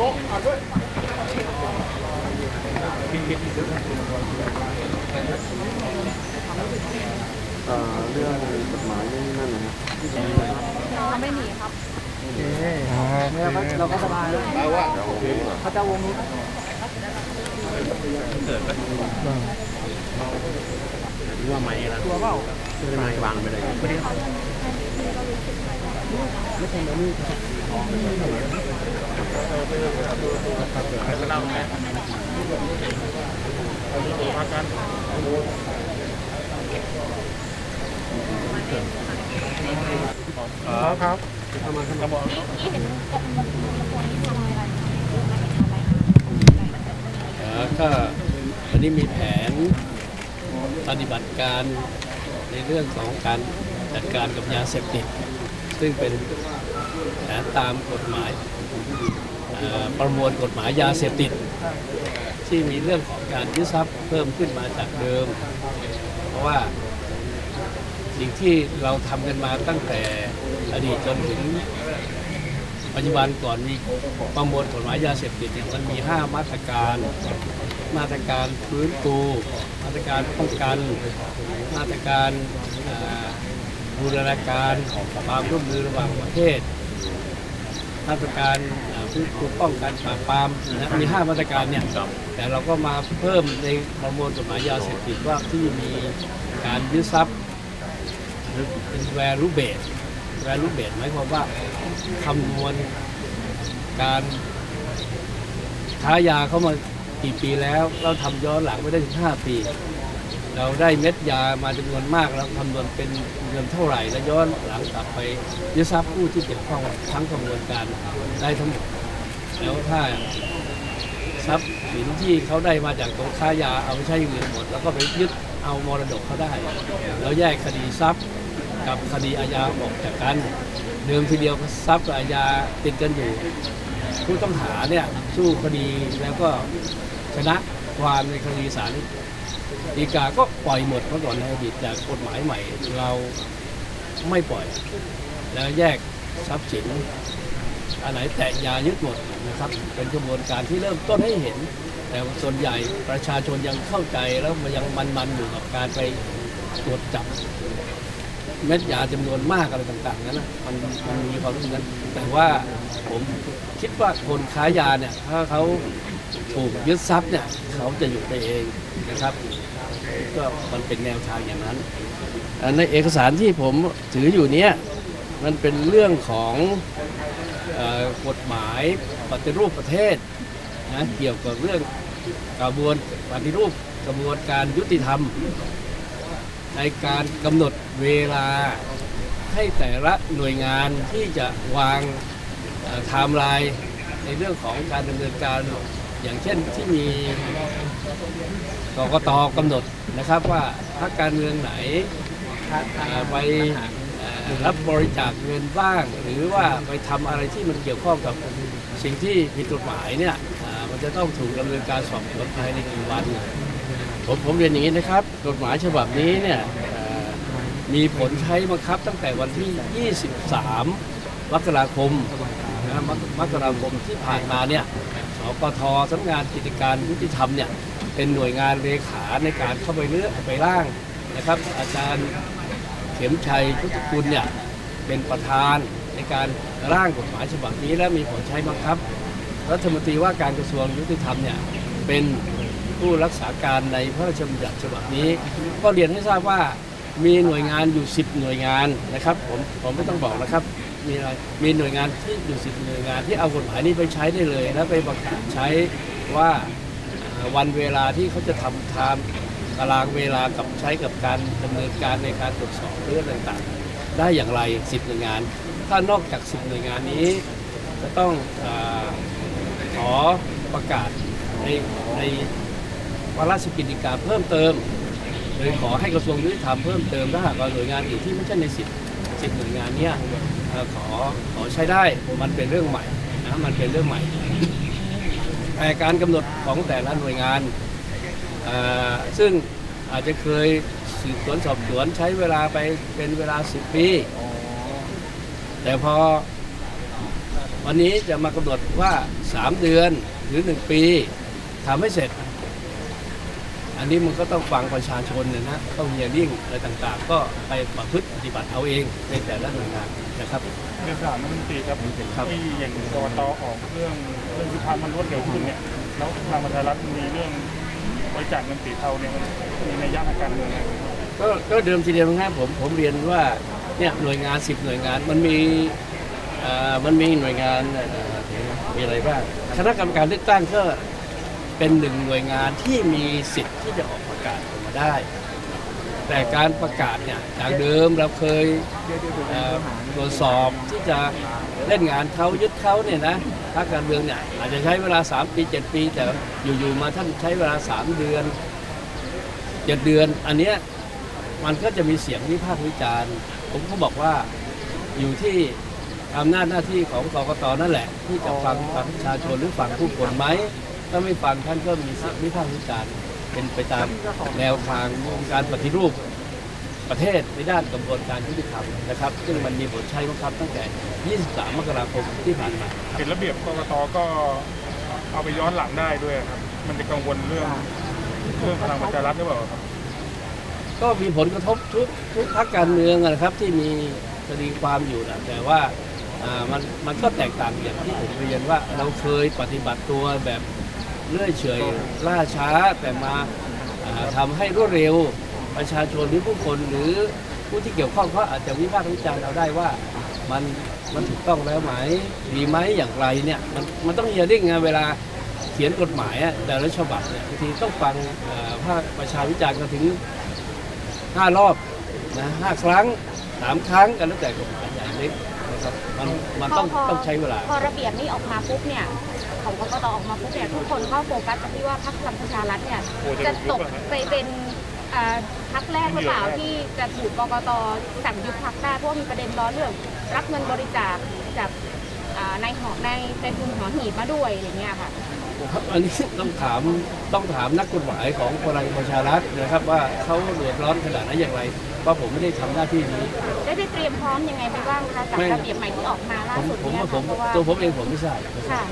เอ่อเรื่องกฎหมายนี่นั่นนะฮะไม่หนีครับเราก็สบายแล้วเขาจะวงนี้ว่าไม่ละตัวเปล่า ไม่วางไปเลยครับครับเอ่อก็วันนี้มีแผนปฏิบัติการ ในเรื่องของการจัดการกับยาเสพติด ซึ่งเป็นตามกฎหมายประมวลกฎหมายยาเสพติด ที่มีเรื่องของการยึดทรัพย์เพิ่มขึ้นมาจากเดิม เพราะว่าสิ่งที่เราทำกันมาตั้งแต่อดีตจนถึงปัจจุบันก่อนมีประมวลกฎหมายยาเสพติดเนี่ยมันมี 5 มาตรการ มาตรการฟื้นฟูมาตรการป้องกัน มาตรการบูรณาการความร่วมมือระหว่างประเทศ มาตรการฟื้นฟูป้องกันปราบปรามนะมี 5 มาตรการเนี่ยแต่เราก็มาเพิ่มในประมวลกฎหมายยาเสพติดว่าที่มีการยึดทรัพย์หรือเป็นแวรูเบสแวรูเบสหมายความว่าคำนวณการค้ายาเข้ามา กี่ปีแล้ว เราทำย้อนหลังไม่ได้ถึง5ปี เราได้เม็ดยามาจำนวนมากเราคำนวณเป็นเงินเท่าไหร่ แล้วย้อนหลังกลับไปยึดทรัพย์ผู้ที่เกี่ยวข้องทั้งกระบวนการได้ทั้งหมดแล้วถ้าทรัพย์สินที่เขาได้มาจากตรงค้ายาเอาไปใช้อย่างอื่นหมด แล้วก็ไปยึดเอามรดกเขาได้ แล้วแยกคดีทรัพย์กับคดีอาญาออกจากกัน เดิมทีเดียวทรัพย์กับอาญาติดกันอยู่ ผู้ต้องหาเนี่ยสู้คดีแล้วก็ชนะความในคดีศาลฎีกาก็ปล่อยหมดเมื่อก่อนในอดีตจากกฎหมายใหม่ เราไม่ปล่อย แล้วแยกทรัพย์สินอันไหนแตะยายึดหมดนะครับเป็นกระบวนการที่เริ่มต้นให้เห็น แต่ส่วนใหญ่ประชาชนยังเข้าใจแล้วมันยังมันๆอยู่กับการไปตรวจจับ เม็ดยาจำนวนมากอะไรต่างๆนั้นนะมันมันมีความรู้สึกนั้น แต่ว่าผมคิดว่าคนค้ายาเนี่ยถ้าเขาถูกยึดทรัพย์เนี่ยเขาจะอยู่ไปเองนะครับ ก็มันเป็นแนวทางอย่างนั้น ในเอกสารที่ผมถืออยู่เนี้ยมันเป็นเรื่องของกฎหมายปฏิรูปประเทศนะเกี่ยวกับเรื่องกระบวนปฏิรูปกระบวนการยุติธรรม ในการกำหนดเวลาให้แต่ละหน่วยงานที่จะวางไทม์ไลน์ในเรื่องของการดำเนินการอย่างเช่นที่มีกกตกำหนดนะครับว่าพรรคการเมืองไหนไปรับบริจาคเงินบ้าง หรือว่าไปทำอะไรที่มันเกี่ยวข้องกับสิ่งที่ผิดกฎหมายเนี่ยมันจะต้องถูกดำเนินการสอบสวนภายในกี่วัน ผมผมเรียนอย่างนี้นะครับ กฎหมายฉบับนี้เนี่ยมีผลใช้บังคับตั้งแต่วันที่ 23 มกราคมนะมกราคมที่ผ่านมาเนี่ยสกทสำนักงานกิจการยุติธรรมเนี่ยเป็นหน่วยงานเลขาในการเข้าไปเลือกไปร่างนะครับ อาจารย์เข็มชัยพุทธกุลเนี่ยเป็นประธานในการร่างกฎหมายฉบับนี้และมีผลใช้บังคับ รัฐมนตรีว่าการกระทรวงยุติธรรมเนี่ยเป็น ผู้รักษาการในพระราชบัญญัติฉบับนี้ ก็เรียนให้ทราบว่ามีหน่วยงานอยู่ 10 หน่วยงานนะครับผมผมไม่ต้องบอกนะครับ มีอะไรมีหน่วยงานที่อยู่10หน่วยงาน ที่เอากฎหมายนี้ไปใช้ได้เลย แล้วไปประกาศใช้ว่าวันเวลาที่เขาจะทำไทม์ตารางเวลากับใช้กับการดำเนินการในการตรวจสอบเรื่องต่างๆ ได้อย่างไร10หน่วยงาน ถ้านอกจาก10หน่วยงานนี้ จะต้องอขอประกาศในใน วาระสกิจการเพิ่มเติมโดยขอให้กระทรวงยุติธรรมเพิ่มเติมถ้าหากว่าหน่วยงานอื่นที่ไม่ใช่ในสิบสิบหน่วยงานเนี้ยขอขอใช้ได้มันเป็นเรื่องใหม่นะมันเป็นเรื่องใหม่แต่การกำหนดของแต่ละหน่วยงานซึ่งอาจจะเคยสืบสวนสอบสวนใช้เวลาไปเป็นเวลา10ปีแต่พอวันนี้จะมากำหนดว่า 3 เดือนหรือ 1 ปีทำให้เสร็จ อันนี้มันก็ต้องฟังประชาชนเนี่ยนะต้องเฮียริ่งอะไรต่างๆ ก็ไปประพฤติปฏิบัติเอาเองในแต่ละหน่วยงานนะครับเรียนถามนักดนตรีครับครับที่อย่างกรตออกเรื่องเรื่องที่พันมันรวดเร็วขึ้นเนี่ยแล้วทางประชารัฐมีเรื่องบริจาคเงินสีเทาเนี่ยมันมีในยะทางการเมืองไหมก็ก็เดิมทีเดียวนะครับผมผมเรียนว่าเนี่ยหน่วยงาน10หน่วยงานมันมีเอ่อมันมีหน่วยงานเอ่อมีอะไรบ้างคณะกรรมการเลือกตั้งก็ เป็นหนึ่งหน่วยงานที่มีสิทธิ์ที่จะออกประกาศออกมาได้ แต่การประกาศเนี่ยจากเดิมเราเคยเอ่อตรวจสอบที่จะเล่นงานเขายึดเขาเนี่ยนะพรรคการเมืองเนี่ยอาจจะใช้เวลา 3 ปี 7 ปี แต่อยู่ๆมาท่านใช้เวลา 3 เดือน 7 เดือน อันเนี้ยมันก็จะมีเสียงวิพากษ์วิจารณ์ ผมก็บอกว่าอยู่ที่อำนาจหน้าที่ของกกตนั่นแหละ ที่จะฟังประชาชนหรือฟังผู้คนไหม ถ้าไม่ฟังท่านก็มีเสียงวิพากษ์วิจารณ์เป็นไปตามแนวทางของการปฏิรูปประเทศในด้านกระบวนการยุติธรรมนะครับ ซึ่งมันมีผลใช้บังคับตั้งแต่ 23 มกราคมที่ผ่านมาเห็นระเบียบกรตก็เอาไปย้อนหลังได้ด้วยครับ มันจะกังวลเรื่องเรื่องพลังประชารัฐหรือเปล่าครับ ก็มีผลกระทบทุกทุกพักการเมืองอะนะครับที่มีคดีความอยู่นะแต่ว่าอ่ามันมันก็แตกต่างอย่างที่ผมเรียนว่าเราเคยปฏิบัติตัวแบบ เลื่อยเฉยล่าช้าแต่มาทำาให้รวดเร็วประชาชนหรือผู้คนหรือผู้ที่เกี่ยวข้องเขาอาจจะวิพากษ์วิจารณ์เราได้ว่ามันมันถูกต้องแล้วไหมดีไหมอย่างไรเนี่ยมันมันต้องเฮียริ่งไงเวลาเขียนกฎหมายอะแต่ละฉบับเนี่ยบางทีต้องฟังอ่าภาคประชาวิจารณ์กันถึงห้ารอบนะห้าครั้งสามครั้งกันแล้วแต่กฎหมายใหญ่เล็ก ครับมันมันต้องพอต้องใช้เวลา พอระเบียบนี้ออกมาปุ๊บเนี่ย ของกกตออกมาปุ๊บเนี่ยทุกคนก็โฟกัสไปที่ว่าพรรคพลังประชารัฐเนี่ยโอ้จะจะตกยุบอะฮะ ไปเป็นอ่าพรรคแรกหรือเปล่าที่จะถูกกกตสั่งยุบพรรคได้เพราะว่ามีประเด็นร้อนเรื่อง รับเงินบริจาคจากอ่าในหอในในทุนหอหีบมาด้วยอย่างเงี้ยค่ะ อันนี้ต้องถามต้องถามนักกฎหมายของพลังประชารัฐนะครับว่าเขาเดือดร้อนขนาดไหนอย่างไรเพราะผมไม่ได้ทำหน้าที่นี้ ได้ได้เตรียมพร้อมยังไงไปบ้างคะกับไม่ ระเบียบใหม่ที่ออกมาล่าผมสุดผมเนี่ยว่าผค่ะมเพราะว่าตัวผมเองผมไม่ทราบค่ะ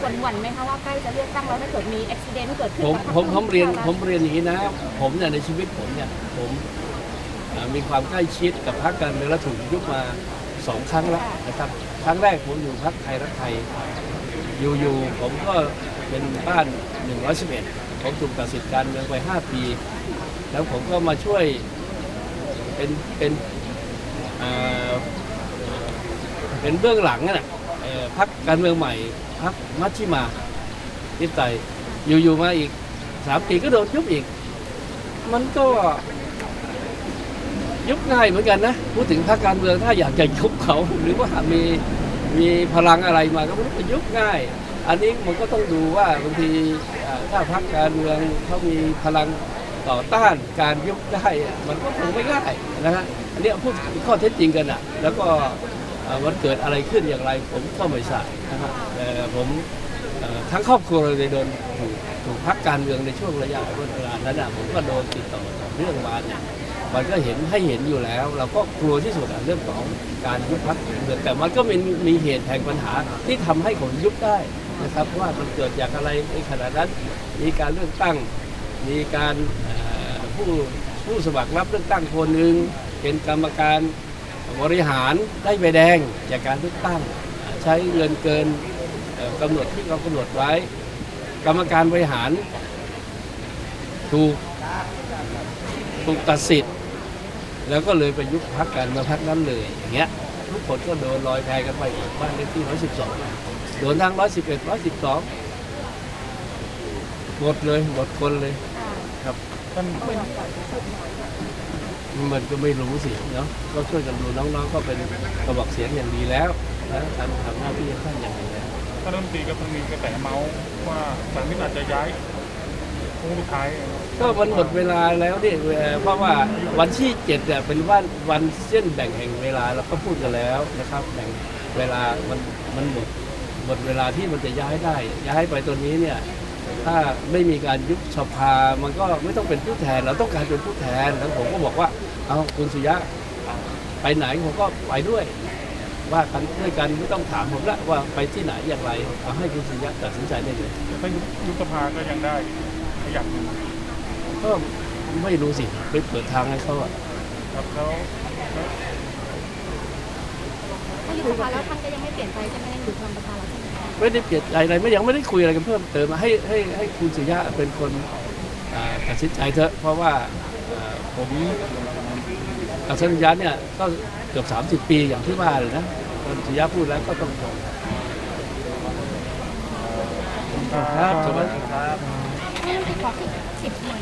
หวั่นหวั่นๆไหมคะว่าใกล้จะเลือกตั้งแล้วถ้าเกิดมีอุบิเหตุเกิดขึ้นผมกับพรรคผมผมเรียนพลังประชาผมเรียนอย่างนี้นะ ผมเนี่ยในชีวิตผมเนี่ยผมอ่ามีความใกล้ชิดกับพรรคการเมืองและถูกยุบมาสองครั้งแล้วนะครับ ครั้งแรกผมอยู่พรรคไทยรักไทย อยู่ๆผมก็ เป็นบ้าน 111ผมถูกตัดสิทธิ์การเมืองไป 5 ปี แล้วผมก็มาช่วยเป็นเป็นเอ่อเป็นเบื้องหลังนั่นแหละพรรคการเมืองใหม่พรรคมัชชิมาทิปไตยอยู่ๆมาอีกสามปีก็โดนยุบอีก มันก็ยุบง่ายเหมือนกันนะ พูดถึงพรรคการเมืองถ้าอยากจะยุบเขา หรือว่ามีมีพลังอะไรมาก็ไม่รู้จะยุบง่าย อันนี้มันก็ต้องดูว่าบางทีถ้าพรรคการเมืองเขามีพลังต่อต้านการยุบได้มันก็คงไม่ง่ายนะฮะอันนี้พูดข้อเท็จจริงกันอะแล้วก็มันเกิดอะไรขึ้นอย่างไร ผมก็ไม่ทราบนะครับแต่ผมทั้งครอบครัวเลยโดนถูกถูกพักการเมืองในช่วงระยะเวลานั้นอะผมก็โดนติดต่อเรื่องมาเนี่ยมันก็เห็นให้เห็นอยู่แล้ว เราก็กลัวที่สุดอะเรื่องของการยุบพักเมืองแต่มันก็มีมีเหตุแห่งปัญหาที่ทำให้ผมยุบได้ นะครับว่ามันเกิดจากอะไรในขณะนั้นมีการเลือกตั้ง มีการผู้ผู้สมัครรับเลือกตั้งคนหนึ่งเป็นกรรมการบริหารได้ใบแดงจากการเลือกตั้ง ใช้เงินเกินเอ่อกำหนดที่เรากำหนดไว้ กรรมการบริหารถูกถูกตัดสิทธิ์แล้วก็เลยไปยุบพักกันมาพักนั้นเลยอย่างเงี้ยทุกคนก็โดนลอยแพกันไปบ้านเลขที่112 โดนทั้ง111 112หมดเลยหมดคนเลยครับท่านมันก็ไม่รู้สิเนาะก็ช่วยกันดูน้องๆ ก็เป็นกระบอกเสียงอย่างดีแล้วนะการทำหน้าที่ของท่านอย่างดีแล้วท่านรัฐมนตรีก็มีกระแสเมาส์ว่าสารนิษอาจจะย้ายโค้งสุดท้ายก็มันหมดเวลาแล้วนี่เอ่อเพราะว่าวันที่เจ็ดเนี่ยเป็นวันวันเส้นแบ่งแห่งเวลาเราก็พูดกันแล้วนะครับแบ่งเวลามันมันหมดห มดเวลาที่มันจะย้ายได้ ย้ายไปตัวนี้เนี่ยถ้าไม่มีการยุบสภา มันก็ไม่ต้องเป็นผู้แทน เราต้องการเป็นผู้แทนแล้วผมก็บอกว่า เอาคุณสุริยะไปไหนผมก็ไปด้วย ว่ากันด้วยกันไม่ต้องถามผมละว่าไปที่ไหนอย่างไรเอาให้คุณสุริยะตัดสินใจได้เลยถ้ายุบยุบสภาก็ยังได้ถ้าอยากอยู่ก็ไม่รู้สิไปเปิดทางให้เขาอะครับแล้วถ้าอยู่สภาแล้วท่านก็ยังไม่เปลี่ยนใจใช่ไหมยังอยู่พลังประชารัฐใช่ ไหมคะไม่ได้เปลี่ยนใจอะไรไม่ยังไม่ได้คุยอะไรกันเพิ่มเติมให้ให้ให้คุณสุริยะเป็นคนอ่าตัดสินใจเถอะเพราะว่าอ่าผมกับสัญญาเนี่ยก็เกือบ30 ปีอย่างที่ว่าเลยนะคุณสุริยะพูดแล้วก็ต้องจบครับสวัสดีครับไม่ต้องไปขอสิบสิบหน่วย